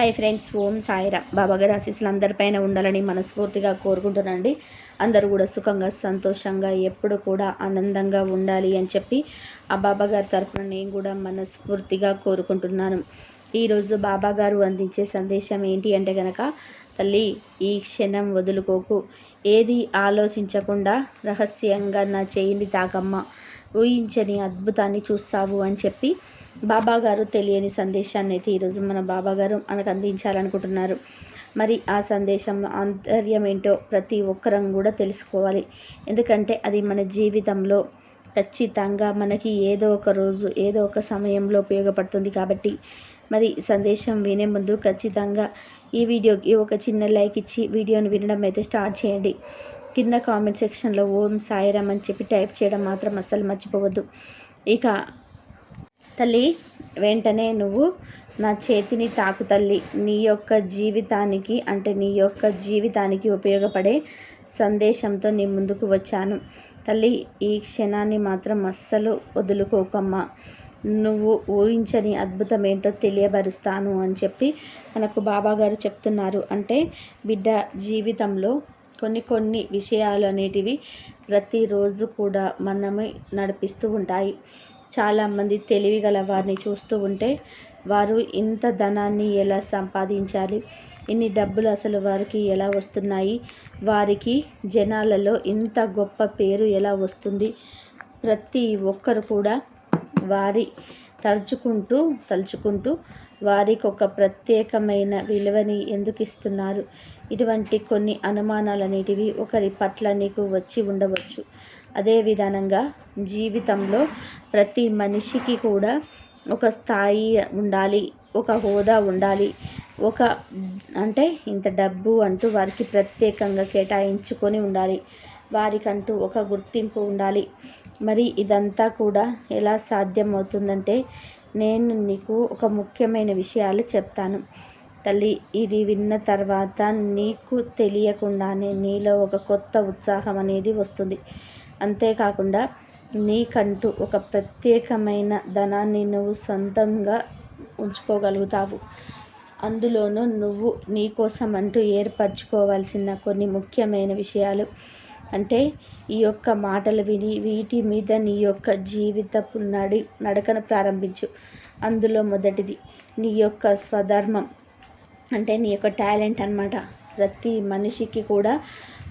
Hi friends ఓం సాయిరా బాబాగారి ఆశీస్సులు అందరిపైన ఉండాలని మనస్ఫూర్తిగా కోరుకుంటున్నానండి. అందరూ కూడా సుఖంగా సంతోషంగా ఎప్పుడు కూడా ఆనందంగా ఉండాలి అని చెప్పి ఆ బాబాగారి తరఫున నేను కూడా మనస్ఫూర్తిగా కోరుకుంటున్నాను. ఈరోజు బాబాగారు అందించే సందేశం ఏంటి అంటే కనుక తల్లి ఈ క్షణం వదులుకోకు. ఏది ఆలోచించకుండా రహస్యంగా నా చేయిని తాకమ్మ. ఊహించని అద్భుతాన్ని చూస్తావు అని చెప్పి బాబా గారు తెలియని సందేశాన్ని అయితే ఈరోజు మన బాబా గారు మనకు అందించాలనుకుంటున్నారు. మరి ఆ సందేశం ఆంతర్యం ఏంటో ప్రతి ఒక్కరం కూడా తెలుసుకోవాలి. ఎందుకంటే అది మన జీవితంలో ఖచ్చితంగా మనకి ఏదో ఒక రోజు ఏదో ఒక సమయంలో ఉపయోగపడుతుంది కాబట్టి. మరి సందేశం వినే ముందు ఖచ్చితంగా ఈ వీడియోకి ఒక చిన్న లైక్ ఇచ్చి వీడియోని వినడం అయితే స్టార్ట్ చేయండి. కింద కామెంట్ సెక్షన్లో ఓం సాయిరామ్ అని చెప్పి టైప్ చేయడం మాత్రం అస్సలు మర్చిపోవద్దు. ఇక తల్లి వెంటనే నువ్వు నా చేతిని తాకు తల్లి. నీ యొక్క జీవితానికి అంటే నీ యొక్క జీవితానికి ఉపయోగపడే సందేశంతో నీ ముందుకు వచ్చాను. తల్లి ఈ క్షణాన్ని మాత్రం అస్సలు వదులుకోకమ్మా. నువ్వు ఊహించని అద్భుతం ఏంటో తెలియబరుస్తాను అని చెప్పి మనకు బాబాగారు చెప్తున్నారు. అంటే బిడ్డ జీవితంలో కొన్ని కొన్ని విషయాలు అనేటివి ప్రతిరోజు కూడా మనమే నడిపిస్తూ ఉంటాయి. చాలామంది తెలివి గల వారిని చూస్తూ ఉంటే వారు ఇంత ధనాన్ని ఎలా సంపాదించాలి? ఇన్ని డబ్బులు అసలు వారికి ఎలా వస్తున్నాయి? వారికి జనాలలో ఇంత గొప్ప పేరు ఎలా వస్తుంది? ప్రతి ఒక్కరు కూడా వారి తలుచుకుంటూ తలుచుకుంటూ వారికి ఒక ప్రత్యేకమైన విలువని ఎందుకు ఇస్తున్నారు? ఇటువంటి కొన్ని అనుమానాలు అనేటివి ఒకరి పట్ల నీకు వచ్చి ఉండవచ్చు. అదే విధానంగా జీవితంలో ప్రతి మనిషికి కూడా ఒక స్థాయి ఉండాలి ఒక హోదా ఉండాలి. ఒక అంటే ఇంత డబ్బు అంటూ వారికి ప్రత్యేకంగా కేటాయించుకొని ఉండాలి. వారికంటూ ఒక గుర్తింపు ఉండాలి. మరి ఇదంతా కూడా ఎలా సాధ్యమవుతుందంటే నేను నీకు ఒక ముఖ్యమైన విషయాలు చెప్తాను. తల్లి ఇది విన్న తర్వాత నీకు తెలియకుండానే నీలో ఒక కొత్త ఉత్సాహం అనేది వస్తుంది. అంతేకాకుండా నీకంటూ ఒక ప్రత్యేకమైన ధనాన్ని నువ్వు సొంతంగా ఉంచుకోగలుగుతావు. అందులోనూ నువ్వు నీకోసం అంటూ ఏర్పరచుకోవాల్సిన కొన్ని ముఖ్యమైన విషయాలు. అంటే ఈ యొక్క మాటలు విని వీటి మీద నీ యొక్క జీవితపు నడి నడకను ప్రారంభించు. అందులో మొదటిది నీ యొక్క స్వధర్మం. అంటే నీ యొక్క టాలెంట్ అనమాట ప్రతి మనిషికి కూడా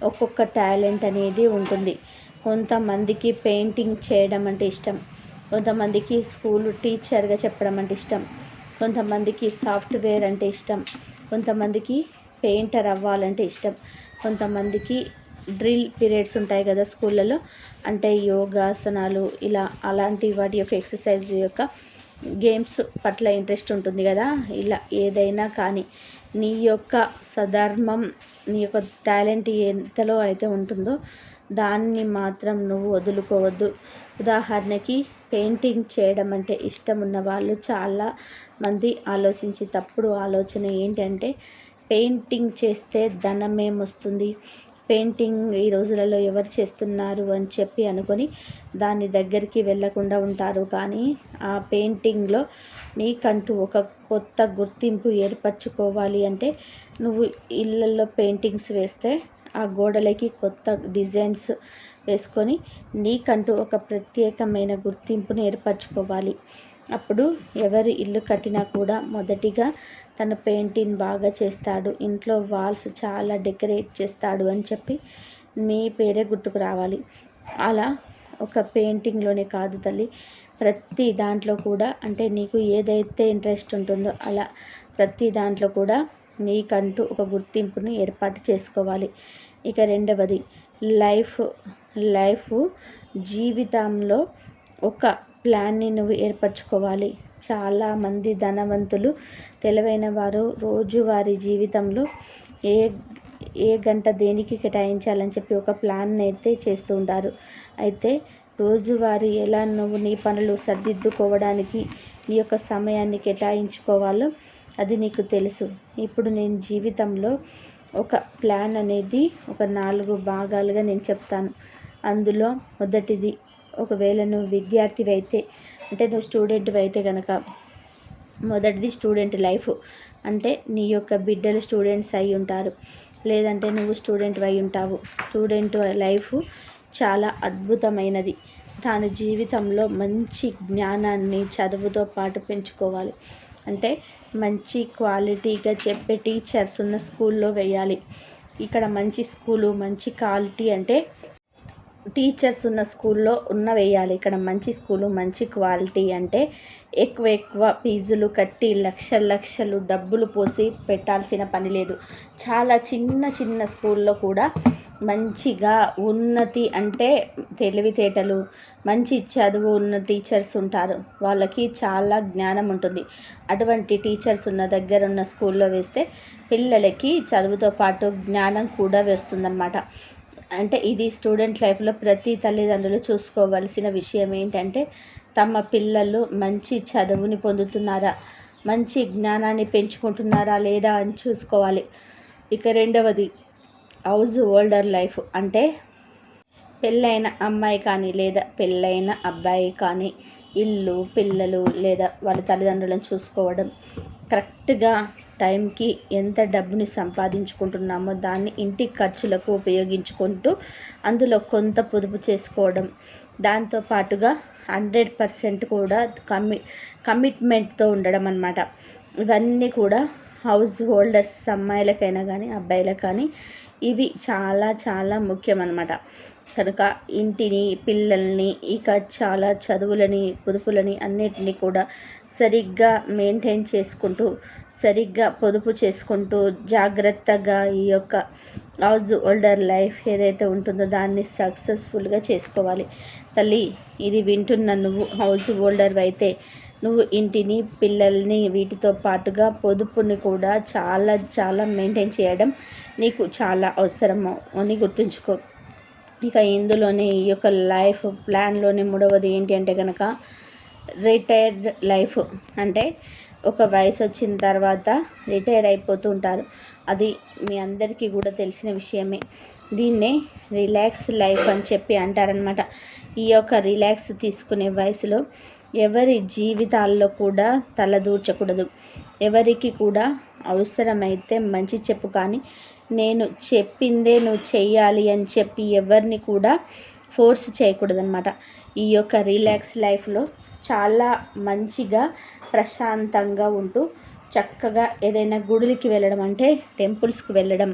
ఒక్కొక్క టాలెంట్ అనేది ఉంటుంది. కొంతమందికి పెయింటింగ్ చేయడం అంటే ఇష్టం. కొంతమందికి స్కూల్ టీచర్గా చెప్పడం అంటే ఇష్టం. కొంతమందికి సాఫ్ట్వేర్ అంటే ఇష్టం. కొంతమందికి పెయింటర్ అవ్వాలంటే ఇష్టం. కొంతమందికి డ్రిల్ పీరియడ్స్ ఉంటాయి కదా స్కూళ్ళలో. అంటే యోగాసనాలు ఇలా అలాంటి వాటి యొక్క ఎక్సర్సైజ్ యొక్క గేమ్స్ పట్ల ఇంట్రెస్ట్ ఉంటుంది కదా. ఇలా ఏదైనా కానీ నీ యొక్క సధర్మం నీ యొక్క టాలెంట్ ఎంతలో అయితే ఉంటుందో దాన్ని మాత్రం నువ్వు వదులుకోవద్దు. ఉదాహరణకి పెయింటింగ్ చేయడం అంటే ఇష్టం ఉన్న వాళ్ళు చాలా మంది ఆలోచించి తప్పుడు ఆలోచన ఏంటంటే పెయింటింగ్ చేస్తే ధనం ఏమొస్తుంది? పెయింటింగ్ ఈ రోజులలో ఎవరు చేస్తున్నారు అని చెప్పి అనుకొని దాని దగ్గరికి వెళ్ళకుండా ఉంటారు. కానీ ఆ పెయింటింగ్లో నీకంటూ ఒక కొత్త గుర్తింపు ఏర్పరచుకోవాలి అంటే నువ్వు ఇళ్ళల్లో పెయింటింగ్స్ వేస్తే ఆ గోడలకి కొత్త డిజైన్స్ వేసుకొని నీకంటూ ఒక ప్రత్యేకమైన గుర్తింపును ఏర్పరచుకోవాలి. అప్పుడు ఎవరి ఇల్లు కట్టినా కూడా మొదటిగా తన పెయింటింగ్ బాగా చేస్తాడు. ఇంట్లో వాల్స్ చాలా డెకరేట్ చేస్తాడు అని చెప్పి మీ పేరే గుర్తుకు రావాలి. అలా ఒక పెయింటింగ్లోనే కాదు తల్లి ప్రతి దాంట్లో కూడా అంటే నీకు ఏదైతే ఇంట్రెస్ట్ ఉంటుందో అలా ప్రతి దాంట్లో కూడా నీకంటూ ఒక గుర్తింపును ఏర్పాటు చేసుకోవాలి. ఇక రెండవది లైఫ్ లైఫ్ జీవితంలో ఒక ప్లాన్ని నువ్వు ఏర్పరచుకోవాలి. చాలామంది ధనవంతులు తెలివైన వారు రోజువారీ జీవితంలో ఏ ఏ గంట దేనికి కేటాయించాలని చెప్పి ఒక ప్లాన్ అయితే చేస్తూ ఉంటారు. అయితే రోజువారీ ఎలా నువ్వు నీ పనులు సర్దిద్దుకోవడానికి నీ యొక్క సమయాన్ని కేటాయించుకోవాలో అది నీకు తెలుసు. ఇప్పుడు నేను జీవితంలో ఒక ప్లాన్ అనేది ఒక నాలుగు భాగాలుగా నేను చెప్తాను. అందులో మొదటిది ఒకవేళ నువ్వు విద్యార్థివి అయితే అంటే నువ్వు స్టూడెంట్ అయితే కనుక మొదటిది స్టూడెంట్ లైఫ్. అంటే నీ యొక్క బిడ్డలు స్టూడెంట్స్ అయి ఉంటారు. లేదంటే నువ్వు స్టూడెంట్ అయి ఉంటావు. స్టూడెంట్ లైఫ్ చాలా అద్భుతమైనది. తాను జీవితంలో మంచి జ్ఞానాన్ని చదువుతో పాటు పెంచుకోవాలి. అంటే మంచి క్వాలిటీగా చెప్పే టీచర్స్ ఉన్న స్కూల్లో వేయాలి. ఇక్కడ మంచి స్కూలు మంచి క్వాలిటీ అంటే టీచర్స్ ఉన్న స్కూల్లో ఉన్న వేయాలి. ఇక్కడ మంచి స్కూలు మంచి క్వాలిటీ అంటే ఎక్కువ ఎక్కువ ఫీజులు కట్టి లక్షల లక్షలు డబ్బులు పోసి పెట్టాల్సిన పని లేదు. చాలా చిన్న చిన్న స్కూల్లో కూడా మంచిగా ఉన్నతి అంటే తెలివితేటలు మంచి చదువు ఉన్న టీచర్స్ ఉంటారు. వాళ్ళకి చాలా జ్ఞానం ఉంటుంది. అటువంటి టీచర్స్ ఉన్న దగ్గర ఉన్న స్కూల్లో వేస్తే పిల్లలకి చదువుతో పాటు జ్ఞానం కూడా వేస్తుందన్నమాట. అంటే ఇది స్టూడెంట్ లైఫ్లో ప్రతి తల్లిదండ్రులు చూసుకోవలసిన విషయం ఏంటంటే తమ పిల్లలు మంచి చదువుని పొందుతున్నారా మంచి జ్ఞానాన్ని పెంచుకుంటున్నారా లేదా అని చూసుకోవాలి. ఇక రెండవది హౌస్ హోల్డర్ లైఫ్. అంటే పెళ్ళైన అమ్మాయి కానీ లేదా పెళ్ళైన అబ్బాయి కానీ ఇల్లు పిల్లలు లేదా వాళ్ళ తల్లిదండ్రులను చూసుకోవడం. కరెక్ట్గా టైంకి ఎంత డబ్బుని సంపాదించుకుంటున్నామో దాన్ని ఇంటి ఖర్చులకు ఉపయోగించుకుంటూ అందులో కొంత పొదుపు చేసుకోవడం. దాంతో పాటుగా హండ్రెడ్ పర్సెంట్ కూడా కమి కమిట్మెంట్తో ఉండడం అనమాట ఇవన్నీ కూడా హౌస్ హోల్డర్స్ అమ్మాయిలకైనా కానీ అబ్బాయిలకు కానీ ఇవి చాలా చాలా ముఖ్యం అన్నమాట కనుక ఇంటిని పిల్లల్ని ఇక చాలా చదువులని పొదుపులని అన్నిటినీ కూడా సరిగ్గా మెయింటైన్ చేసుకుంటూ సరిగ్గా పొదుపు చేసుకుంటూ జాగ్రత్తగా ఈ యొక్క హౌస్ హోల్డర్ లైఫ్ ఏదైతే ఉంటుందో దాన్ని సక్సెస్ఫుల్గా చేసుకోవాలి. తల్లి ఇది వింటున్న నువ్వు హౌస్ హోల్డర్ అయితే నువ్వు ఇంటిని పిల్లల్ని వీటితో పాటుగా పొదుపుని కూడా చాలా చాలా మెయింటైన్ చేయడం నీకు చాలా అవసరము అని గుర్తుంచుకో. ఇక ఇందులోనే ఈ యొక్క లైఫ్ ప్లాన్లోనే మూడవది ఏంటి అంటే కనుక రిటైర్డ్ లైఫ్. అంటే ఒక వయసు వచ్చిన తర్వాత రిటైర్ అయిపోతూ ఉంటారు. అది మీ అందరికీ కూడా తెలిసిన విషయమే. దీన్నే రిలాక్స్ లైఫ్ అని చెప్పి అంటారనమాట ఈ యొక్క రిలాక్స్ తీసుకునే వయసులో ఎవరి జీవితాల్లో కూడా తలదూర్చకూడదు. ఎవరికి కూడా అవసరమైతే మంచి చెప్పు కానీ నేను చెప్పిందే నువ్వు చెయ్యాలి అని చెప్పి ఎవరిని కూడా ఫోర్స్ చేయకూడదనమాట ఈ యొక్క రిలాక్స్ లైఫ్లో చాలా మంచిగా ప్రశాంతంగా ఉంటూ చక్కగా ఏదైనా గుడులకి వెళ్ళడం అంటే టెంపుల్స్కి వెళ్ళడం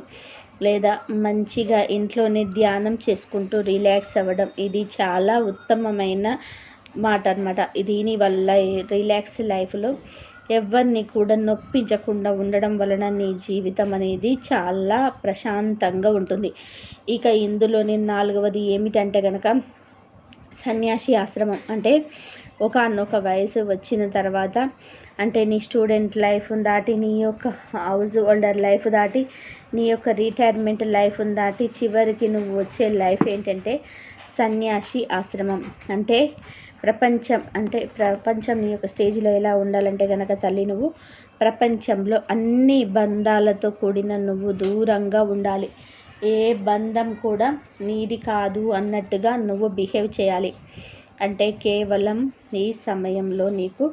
లేదా మంచిగా ఇంట్లోనే ధ్యానం చేసుకుంటూ రిలాక్స్ అవ్వడం ఇది చాలా ఉత్తమమైన మాట అనమాట దీనివల్ల రిలాక్స్ లైఫ్లో ఎవరిని కూడా నొప్పించకుండా ఉండడం వలన నీ జీవితం అనేది చాలా ప్రశాంతంగా ఉంటుంది. ఇక ఇందులోని నాలుగవది ఏమిటంటే కనుక సన్యాసి ఆశ్రమం. అంటే ఒకనొక వయసు వచ్చిన తర్వాత అంటే నీ స్టూడెంట్ లైఫ్ దాటి నీ యొక్క హౌస్ హోల్డర్ లైఫ్ దాటి నీ యొక్క రిటైర్మెంట్ లైఫ్ దాటి చివరికి నువ్వు వచ్చే లైఫ్ ఏంటంటే సన్యాసి ఆశ్రమం. అంటే ప్రపంచం అంటే ప్రపంచం నీ యొక్క స్టేజ్లో ఎలా ఉండాలంటే కనుక తల్లి నువ్వు ప్రపంచంలో అన్ని బంధాలతో కూడిన నువ్వు దూరంగా ఉండాలి. ఏ బంధం కూడా నీది కాదు అన్నట్టుగా నువ్వు బిహేవ్ చేయాలి. అంటే కేవలం ఈ సమయంలో నీకు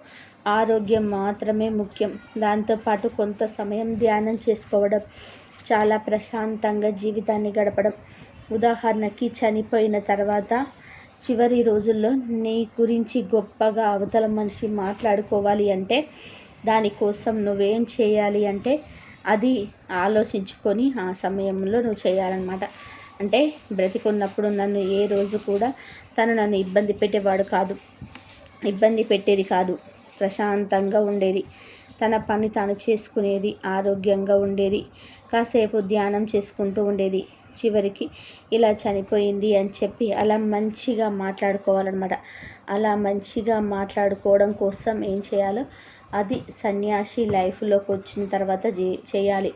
ఆరోగ్యం మాత్రమే ముఖ్యం. దాంతోపాటు కొంత సమయం ధ్యానం చేసుకోవడం చాలా ప్రశాంతంగా జీవితాన్ని గడపడం. ఉదాహరణకి చనిపోయిన తర్వాత చివరి రోజుల్లో నీ గురించి గొప్పగా అవతల మనిషి మాట్లాడుకోవాలి అంటే దానికోసం నువ్వేం చేయాలి అంటే అది ఆలోచించుకొని ఆ సమయంలో నువ్వు చేయాలన్నమాట. అంటే బ్రతికున్నప్పుడు నన్ను ఏ రోజు కూడా తను నన్ను ఇబ్బంది పెట్టేవాడు కాదు. ఇబ్బంది పెట్టేది కాదు. ప్రశాంతంగా ఉండేది. తన పని తాను చేసుకునేది ఆరోగ్యంగా ఉండేది. కాసేపు ధ్యానం చేసుకుంటూ ఉండేది. చివరికి ఇలా చనిపోయింది అని చెప్పి అలా మంచిగా మాట్లాడుకోవాలన్నమాట. అలా మంచిగా మాట్లాడుకోవడం కోసం ఏం చేయాలో అది సన్యాసి లైఫ్లోకి వచ్చిన తర్వాత చేయాలి.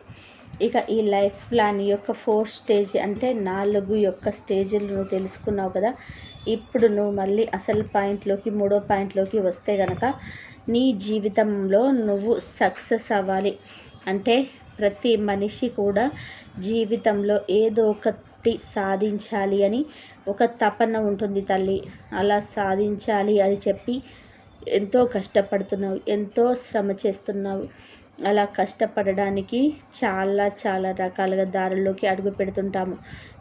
ఇక ఈ లైఫ్ ప్లాన్ యొక్క ఫోర్ స్టేజ్ అంటే నాలుగు యొక్క స్టేజ్లు నువ్వు తెలుసుకున్నావు కదా. ఇప్పుడు నువ్వు మళ్ళీ అసలు పాయింట్లోకి మూడో పాయింట్లోకి వస్తే కనుక నీ జీవితంలో నువ్వు సక్సెస్ అవ్వాలి. అంటే ప్రతి మనిషి కూడా జీవితంలో ఏదో ఒకటి సాధించాలి అని ఒక తపన ఉంటుంది తల్లి. అలా సాధించాలి అని చెప్పి ఎంతో కష్టపడుతున్నావు ఎంతో శ్రమ చేస్తున్నావు. అలా కష్టపడడానికి చాలా చాలా రకాలుగా దారుల్లోకి అడుగు పెడుతుంటాము.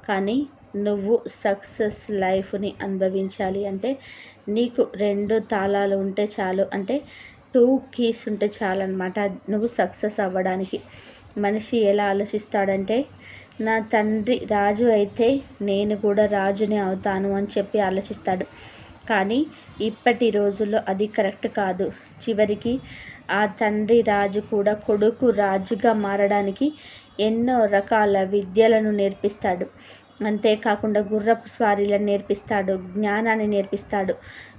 కానీ నువ్వు సక్సెస్ లైఫ్ని అనుభవించాలి అంటే నీకు రెండు తాళాలు ఉంటే చాలు. అంటే టూ కీస్ ఉంటే చాలు అనమాట నువ్వు సక్సెస్ అవ్వడానికి. మనిషి ఎలా ఆలోచిస్తాడంటే నా తండ్రి రాజు అయితే నేను కూడా రాజునే అవుతాను అని చెప్పి ఆలోచిస్తాడు. కానీ ఇప్పటి రోజుల్లో అది కరెక్ట్ కాదు. చివరికి ఆ తండ్రి రాజు కూడా కొడుకు రాజుగా మారడానికి ఎన్నో రకాల విద్యలను నేర్పిస్తాడు. అంతేకాకుండా గుర్రపు స్వారీలను నేర్పిస్తాడు జ్ఞానాన్ని నేర్పిస్తాడు.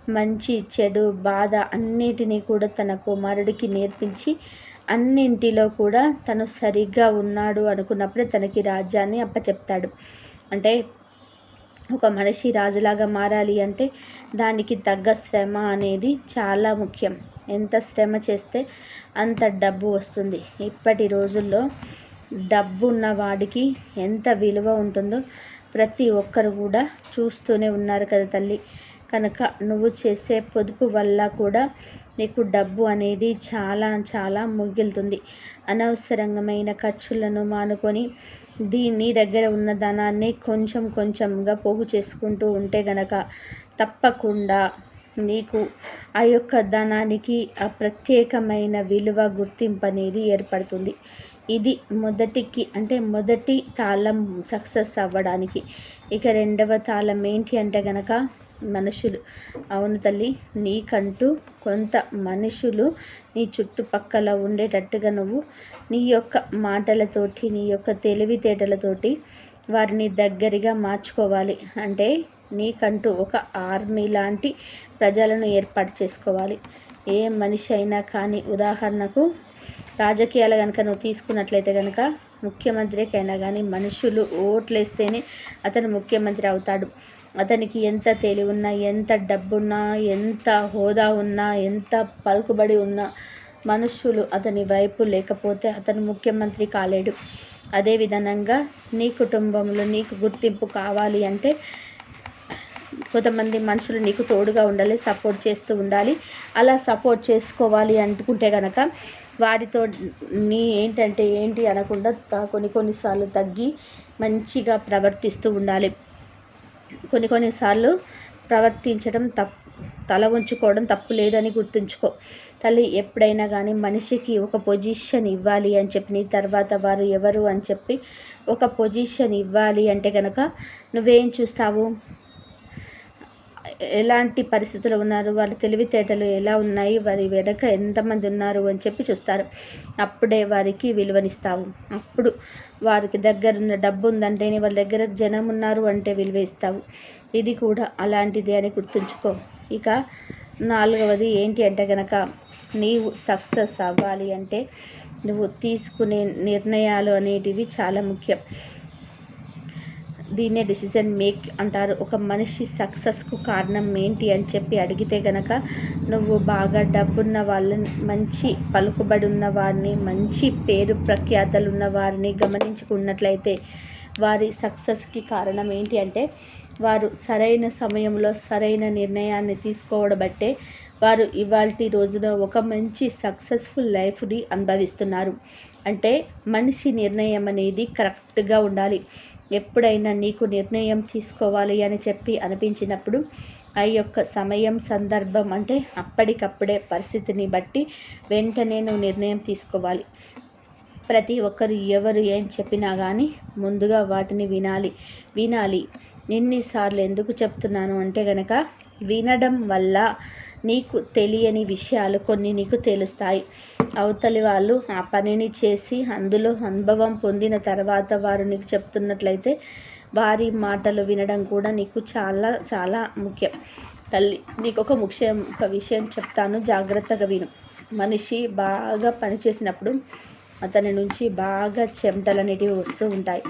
మంచి చెడు బాధ అన్నిటినీ కూడా తన కుమారుడికి నేర్పించి అన్నింటిలో కూడా తను సరిగ్గా ఉన్నాడు అనుకున్నప్పుడే తనకి రాజ్యాన్ని అప్పచెప్తాడు. అంటే ఒక మనిషి రాజులాగా మారాలి అంటే దానికి తగ్గ శ్రమ అనేది చాలా ముఖ్యం. ఎంత శ్రమ చేస్తే అంత డబ్బు వస్తుంది. ఇప్పటి రోజుల్లో డబ్బు ఉన్న వాడికి ఎంత విలువ ఉంటుందో ప్రతి ఒక్కరు కూడా చూస్తూనే ఉన్నారు కదా తల్లి. కనుక నువ్వు చేసే పొదుపు వల్ల కూడా నీకు డబ్బు అనేది చాలా చాలా ముగిలుతుంది. అనవసరమైన ఖర్చులను మానుకొని దీన్ని దగ్గర ఉన్న ధనాన్ని కొంచెం కొంచెంగా పోగు చేసుకుంటూ ఉంటే గనక తప్పకుండా నీకు ఆ యొక్క ధనానికి ఆ ప్రత్యేకమైన విలువ గుర్తింపు అనేది ఏర్పడుతుంది. ఇది మొదటికి అంటే మొదటి తాళం సక్సెస్ అవ్వడానికి. ఇక రెండవ తాళం ఏంటి అంటే గనక మనుషులు. అవును తల్లి నీకంటూ కొంత మనుషులు నీ చుట్టుపక్కల ఉండేటట్టుగా నువ్వు నీ యొక్క మాటలతోటి నీ యొక్క తెలివితేటలతోటి వారిని దగ్గరగా మార్చుకోవాలి. అంటే నీకంటూ ఒక ఆర్మీ లాంటి ప్రజలను ఏర్పాటు చేసుకోవాలి. ఏ మనిషి అయినా కానీ ఉదాహరణకు రాజకీయాలు కనుక నువ్వు తీసుకున్నట్లయితే కనుక ముఖ్యమంత్రికైనా కానీ మనుషులు ఓట్లేస్తేనే అతను ముఖ్యమంత్రి అవుతాడు. అతనికి ఎంత తెలివున్నా ఎంత డబ్బున్నా ఎంత హోదా ఉన్నా ఎంత పలుకుబడి ఉన్నా మనుషులు అతని వైపు లేకపోతే అతను ముఖ్యమంత్రి కాలేడు. అదే విధంగా నీ కుటుంబంలో నీకు గుర్తింపు కావాలి అంటే కొంతమంది మనుషులు నీకు తోడుగా ఉండాలి సపోర్ట్ చేస్తూ ఉండాలి. అలా సపోర్ట్ చేసుకోవాలి అనుకుంటే కనుక వారితో నీ ఏంటంటే ఏంటి అనకుండా కొన్ని కొన్నిసార్లు తగ్గి మంచిగా ప్రవర్తిస్తూ ఉండాలి. కొన్ని కొన్నిసార్లు ప్రవర్తించడం తప్ తల ఉంచుకోవడం తప్పు లేదని గుర్తుంచుకో. తల్లి ఎప్పుడైనా కానీ మనిషికి ఒక పొజిషన్ ఇవ్వాలి అని చెప్పి నీ తర్వాత వారు ఎవరు అని చెప్పి ఒక పొజిషన్ ఇవ్వాలి అంటే కనుక నువ్వేం చూస్తావు? ఎలాంటి పరిస్థితులు ఉన్నారు? వాళ్ళ తెలివితేటలు ఎలా ఉన్నాయి? వారి వెనక ఎంతమంది ఉన్నారు? అని చెప్పి చూస్తారు. అప్పుడే వారికి విలువనిస్తావు. అప్పుడు వారికి దగ్గర ఉన్న డబ్బు ఉందంటేనే వాళ్ళ దగ్గర జనం ఉన్నారు అంటే విలువ ఇస్తావు ఇది కూడా అలాంటిది అని గుర్తుంచుకో. ఇక నాలుగవది ఏంటి అంటే కనుక నీవు సక్సెస్ అవ్వాలి అంటే నువ్వు తీసుకునే నిర్ణయాలు అనేటివి చాలా ముఖ్యం. దీన్నే డిసిజన్ మేక్ అంటారు. ఒక మనిషి సక్సెస్కు కారణం ఏంటి అని చెప్పి అడిగితే కనుక నువ్వు బాగా డబ్బున్న వాళ్ళని మంచి పలుకుబడి ఉన్న వారిని మంచి పేరు ప్రఖ్యాతలు ఉన్న వారిని గమనించుకున్నట్లయితే వారి సక్సెస్కి కారణం ఏంటి అంటే వారు సరైన సమయంలో సరైన నిర్ణయాన్ని తీసుకోవడం బట్టే వారు ఇవాళ రోజున ఒక మంచి సక్సెస్ఫుల్ లైఫ్ని అనుభవిస్తున్నారు. అంటే మనిషి నిర్ణయం అనేది కరెక్ట్గా ఉండాలి. ఎప్పుడైనా నీకు నిర్ణయం తీసుకోవాలి అని చెప్పి అనిపించినప్పుడు ఆ యొక్క సమయం సందర్భం అంటే అప్పటికప్పుడే పరిస్థితిని బట్టి వెంటనే నువ్వు నిర్ణయం తీసుకోవాలి. ప్రతి ఒక్కరు ఎవరు ఏం చెప్పినా కానీ ముందుగా వాటిని వినాలి. వినాలి. ఎన్నిసార్లు ఎందుకు చెప్తున్నాను అంటే గనక వినడం వల్ల నీకు తెలియని విషయాలు కొన్ని నీకు తెలుస్తాయి. అవతలి వాళ్ళు ఆ పనిని చేసి అందులో అనుభవం పొందిన తర్వాత వారు నీకు చెప్తున్నట్లయితే వారి మాటలు వినడం కూడా నీకు చాలా చాలా ముఖ్యం. తల్లి నీకు ఒక ముఖ్యం ఒక విషయం చెప్తాను. జాగ్రత్తగా విను. మనిషి బాగా పనిచేసినప్పుడు అతని నుంచి బాగా చెమటలు అనేటివి వస్తూ ఉంటాయి.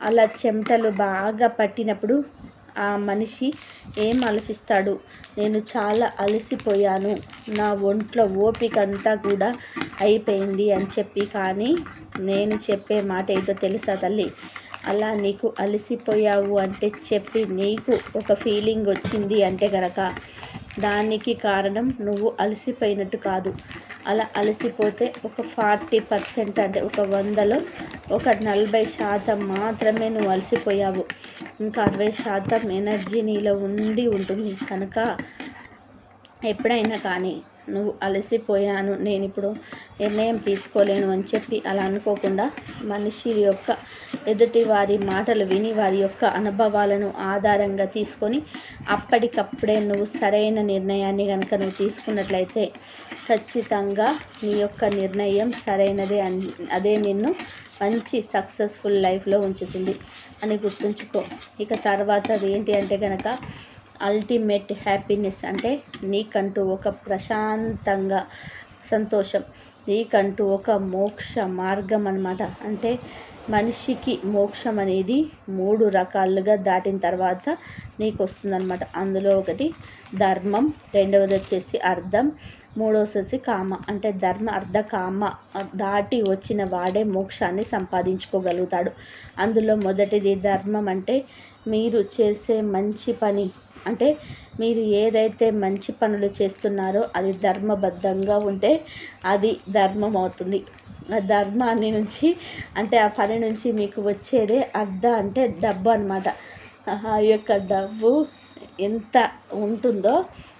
అలా చెమటలు బాగా పట్టినప్పుడు ఆ మనిషి ఏం ఆలోచిస్తాడు? నేను చాలా అలసిపోయాను. నా ఒంట్లో ఓపిక అంతా కూడా అయిపోయింది అని చెప్పి కానీ నేను చెప్పే మాట ఏదో తెలుసా తల్లి? అలా నీకు అలసిపోయావు అంటే చెప్పి నీకు ఒక ఫీలింగ్ వచ్చింది అంటే కనుక దానికి కారణం నువ్వు అలసిపోయినట్టు కాదు. అలా అలసిపోతే ఒక ఫార్టీ పర్సెంట్ అంటే ఒక వందలో ఒక నలభై శాతం మాత్రమే నువ్వు అలసిపోయావు. ఇంకా అరవై శాతం ఎనర్జీ నీలో ఉండి ఉంటుంది. కనుక ఎప్పుడైనా కానీ నువ్వు అలసిపోయాను నేను ఇప్పుడు నిర్ణయం తీసుకోలేను అని చెప్పి అలా అనుకోకుండా మనిషి యొక్క ఎదుటి వారి మాటలు విని వారి యొక్క అనుభవాలను ఆధారంగా తీసుకొని అప్పటికప్పుడే నువ్వు సరైన నిర్ణయాన్ని కనుక నువ్వు తీసుకున్నట్లయితే ఖచ్చితంగా నీ యొక్క నిర్ణయం సరైనదే అని అదే నిన్ను మంచి సక్సెస్ఫుల్ లైఫ్లో ఉంచుతుంది అని గుర్తుంచుకో. ఇక తర్వాత అది ఏంటి అంటే కనుక అల్టిమేట్ హ్యాపీనెస్ అంటే నీకంటూ ఒక ప్రశాంతంగా సంతోషం. నీకంటూ ఒక మోక్ష మార్గం అనమాట అంటే మనిషికి మోక్షం అనేది మూడు రకాలుగా దాటిన తర్వాత నీకు వస్తుందన్నమాట అందులో ఒకటి ధర్మం రెండవది వచ్చేసి అర్థం మూడవది వచ్చి కామ. అంటే ధర్మ అర్ధ కామ దాటి వచ్చిన వాడే మోక్షాన్ని సంపాదించుకోగలుగుతాడు. అందులో మొదటిది ధర్మం అంటే మీరు చేసే మంచి పని అంటే మీరు ఏదైతే మంచి పనులు చేస్తున్నారో అది ధర్మబద్ధంగా ఉంటే అది ధర్మం అవుతుంది ఆ ధర్మాన్ని నుంచి అంటే ఆ పని నుంచి మీకు వచ్చేదే అర్ధ అంటే డబ్బు అనమాట ఆ యొక్క డబ్బు ఎంత ఉంటుందో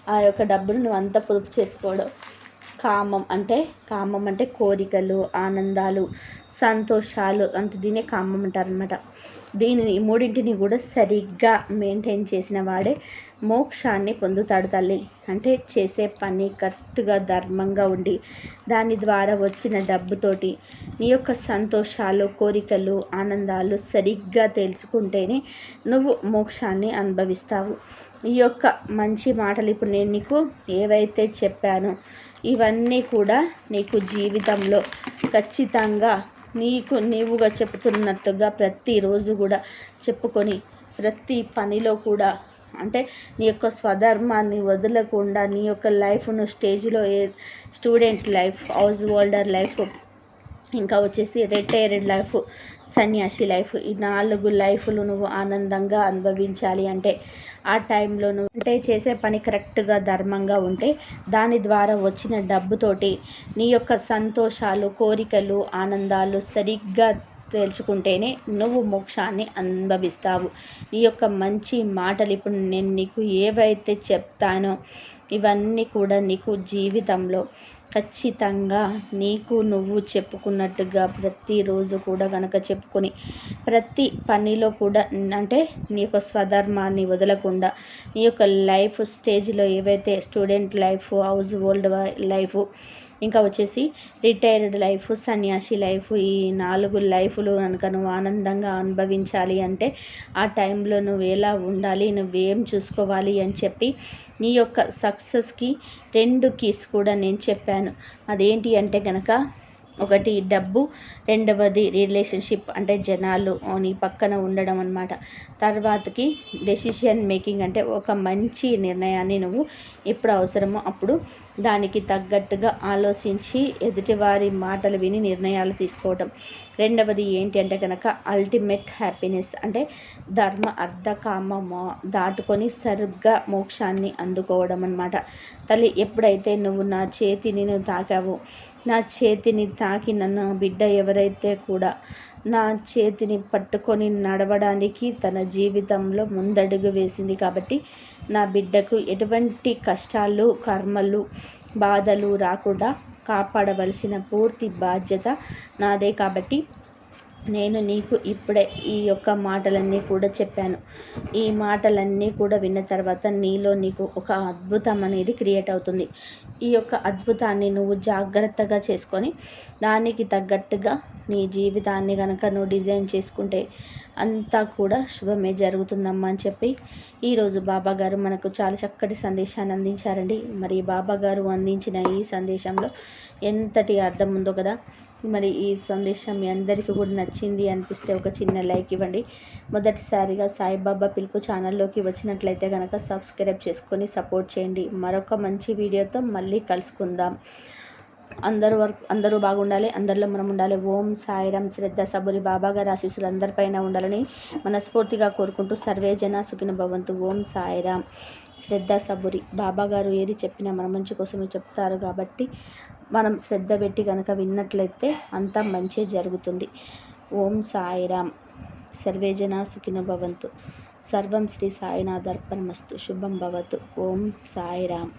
ఆ యొక్క డబ్బును నువ్వు అంత పొదుపు చేసుకోవడం. కామం అంటే కామం అంటే కోరికలు ఆనందాలు సంతోషాలు అంటే దీనే కామం అంటారనమాట దీనిని మూడింటిని కూడా సరిగ్గా మెయింటైన్ చేసిన వాడే మోక్షాన్ని పొందుతాడు తల్లి. అంటే చేసే పని కరెక్ట్గా ధర్మంగా ఉండి దాని ద్వారా వచ్చిన డబ్బుతోటి నీ యొక్క సంతోషాలు కోరికలు ఆనందాలు సరిగ్గా తెలుసుకుంటేనే నువ్వు మోక్షాన్ని అనుభవిస్తావు. ఈ యొక్క మంచి మాటలు ఇప్పుడు నేను నీకు ఏవైతే చెప్పానో ఇవన్నీ కూడా నీకు జీవితంలో ఖచ్చితంగా నీకు నీవుగా చెప్తున్నట్టుగా ప్రతిరోజు కూడా చెప్పుకొని ప్రతి పనిలో కూడా అంటే నీ యొక్క స్వధర్మాన్ని వదలకుండా నీ యొక్క లైఫ్ను స్టేజ్లో ఏ student life house holder life ఇంకా వచ్చేసి రిటైర్డ్ లైఫ్ సన్యాసి లైఫ్ ఈ నాలుగు లైఫ్లు నువ్వు ఆనందంగా అనుభవించాలి అంటే ఆ టైంలో నువ్వు అంటే చేసే పని కరెక్ట్గా ధర్మంగా ఉంటే దాని ద్వారా వచ్చిన డబ్బుతోటి నీ యొక్క సంతోషాలు కోరికలు ఆనందాలు సరిగ్గా తేల్చుకుంటేనే నువ్వు మోక్షాన్ని అనుభవిస్తావు. నీ యొక్క మంచి మాటలు ఇప్పుడు నేను నీకు ఏవైతే చెప్తానో ఇవన్నీ కూడా నీకు జీవితంలో ఖచ్చితంగా నీకు నువ్వు చెప్పుకున్నట్టుగా ప్రతిరోజు కూడా కనుక చెప్పుకొని ప్రతి పనిలో కూడా అంటే నీ యొక్క స్వధర్మాన్ని వదలకుండా నీ యొక్క లైఫ్ స్టేజ్లో ఏవైతే student life house hold life ఇంకా వచ్చేసి రిటైర్డ్ లైఫ్ సన్యాసి లైఫ్ ఈ నాలుగు లైఫ్లు కనుక నువ్వు ఆనందంగా అనుభవించాలి అంటే ఆ టైంలో నువ్వు ఎలా ఉండాలి నువ్వేం చూసుకోవాలి అని చెప్పి నీ యొక్క సక్సెస్కి రెండు కీస్ కూడా నేను చెప్పాను. అదేంటి అంటే కనుక ఒకటి డబ్బు రెండవది రిలేషన్షిప్ అంటే జనాలు నీ పక్కన ఉండడం అనమాట తర్వాతకి డెసిషన్ మేకింగ్ అంటే ఒక మంచి నిర్ణయాన్ని నువ్వు ఎప్పుడు అవసరమో అప్పుడు దానికి తగ్గట్టుగా ఆలోచించి ఎదుటివారి మాటలు విని నిర్ణయాలు తీసుకోవడం రెండవది ఏంటి అంటే కనుక అల్టిమేట్ హ్యాపీనెస్ అంటే ధర్మ అర్థ కామ దాటుకొని సరిగ్గా మోక్షాన్ని అందుకోవడం అనమాట తల్లి ఎప్పుడైతే నువ్వు నా చేతిని నువ్వు తాకావు నా చేతిని తాకి నన్ను బిడ్డ ఎవరైతే కూడా నా చేతిని పట్టుకొని నడవడానికి తన జీవితంలో ముందడుగు వేసింది కాబట్టి నా బిడ్డకు ఎటువంటి కష్టాలు కర్మలు బాధలు రాకుండా కాపాడవలసిన పూర్తి బాధ్యత నాదే కాబట్టి నేను నీకు ఇప్పుడే ఈ యొక్క మాటలన్నీ కూడా చెప్పాను. ఈ మాటలన్నీ కూడా విన్న తర్వాత నీలో నీకు ఒక అద్భుతం అనేది క్రియేట్ అవుతుంది. ఈ యొక్క అద్భుతాన్ని నువ్వు జాగ్రత్తగా చేసుకొని దానికి తగ్గట్టుగా నీ జీవితాన్ని కనుక నువ్వు డిజైన్ చేసుకుంటే అంతా కూడా శుభమే జరుగుతుందమ్మా అని చెప్పి ఈరోజు బాబా గారు మనకు చాలా చక్కటి సందేశాన్ని అందించారండి. మరి బాబా గారు అందించిన ఈ సందేశంలో ఎంతటి అర్థం ఉందో కదా మరి ఈ సందేశం మీ అందరికీ కూడా నచ్చింది అనిపిస్తే ఒక చిన్న లైక్ ఇవ్వండి. మొదటిసారిగా సాయిబాబా పిలుపు ఛానల్లోకి వచ్చినట్లయితే కనుక సబ్స్క్రైబ్ చేసుకొని సపోర్ట్ చేయండి. మరొక మంచి వీడియోతో మళ్ళీ కలుసుకుందాం. అందరూ వర్క్ అందరూ బాగుండాలి అందరిలో మనం ఉండాలి. ఓం సాయిరామ్ శ్రద్ధ సబురి బాబా గారి ఆశీస్సులు అందరిపైన ఉండాలని మనస్ఫూర్తిగా కోరుకుంటూ సర్వేజన సుఖిన భవంతు. ఓం సాయిరామ్ శ్రద్ధ సబురి బాబా గారు ఏది చెప్పినా మన మంచి కోసమే చెప్తారు కాబట్టి మనం శ్రద్ధ పెట్టి కనుక విన్నట్లయితే అంతా మంచి జరుగుతుంది. ఓం సాయిరామ్. సర్వేజన సుఖిన భవంతు. సర్వం శ్రీ సాయినాథర్పణమస్తు శుభం భవతు. ఓం సాయిరామ్.